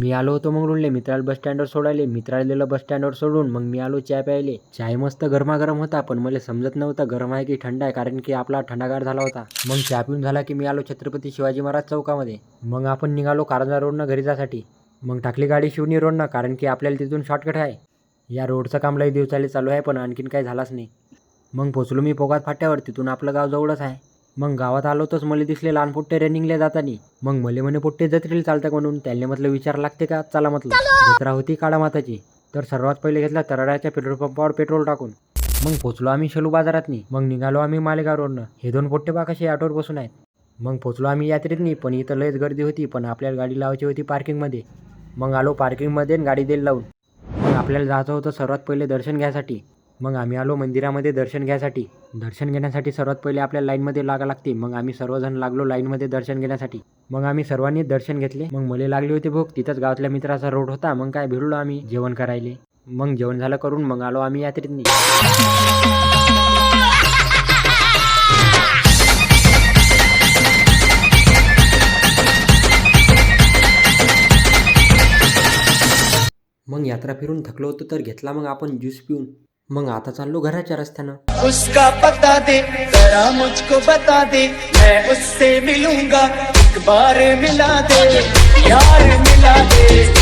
मी आलो होतो मग रुळले मित्राला बस स्टँडवर सोडायले. मित्राला दिलं बस स्टँडवर सोडून मग मी आलो चाय प्यायले. चाय मस्त गरमागरम होता पण मला समजत नव्हतं गरम आहे की थंड आहे कारण की आपला थंडागार झाला होता. मग चहा पिऊन झाला की मी आलो छत्रपती शिवाजी महाराज चौकामध्ये. मग आपण निघालो कारंजा रोडनं घरी जासाठी. मग टाकली गाडी शिवनी रोडनं कारण की आपल्याला तिथून शॉर्टकट आहे. या रोडचं काम लई दिवसाले चालू आहे पण आणखीन काही झालाच नाही. मग पोचलो मी पोगात फाट्यावर तिथून आपलं गाव जवळच आहे. मग गावात आलो तोच मला दिसले लहान पोट्टे रनिंगला जातानी. मग मले म्हणे पोट्टे जत्रेला चालतं म्हणून. त्याला म्हटलं विचार लागते का? चला म्हटलं. जत्रा होती काळा माताची. तर सर्वात पहिले घेतला तराड्याच्या पेट्रोल पंपावर पेट्रोल टाकून. मग पोचलो आम्ही शेलू बाजारातनी. मग निघालो आम्ही मालेगाव रोडनं हे दोन पोट्टे बा कसे ऑटोवर बसून आहेत. मग पोचलो आम्ही यात्रेतनी. पण इथं लयच गर्दी होती. पण आपल्याला गाडी लावायची होती पार्किंगमध्ये. मग आलो पार्किंगमध्ये गाडी देईल लावून. मग आपल्याला जायचं होतं सर्वात पहिले दर्शन घ्यायसाठी. मग आम्ही आलो मंदिरामध्ये दर्शन घ्यायसाठी. दर्शन घेण्यासाठी सर्वात पहिले आपल्या लाईनमध्ये लागा लागते. मग आम्ही सर्वजण लागलो लाईनमध्ये दर्शन घेण्यासाठी. मग आम्ही सर्वांनी दर्शन घेतले. मग मला लागली होती भूक तिथंच गावातल्या मित्राचा रोड होता. मग काय भिडलो आम्ही. जेवण करायले. मग जेवण झालं करून मग आलो आम्ही यात्रेतनी. मग यात्रा फिरून थकलो होतो तर घेतला मग आपण ज्यूस पिऊन. मग आता चाललो घराच्या रस्त्यानं. उसका पता दे जरा मुझको बता दे मैं उससे मिलूंगा एक बार मिला दे यार मिला दे।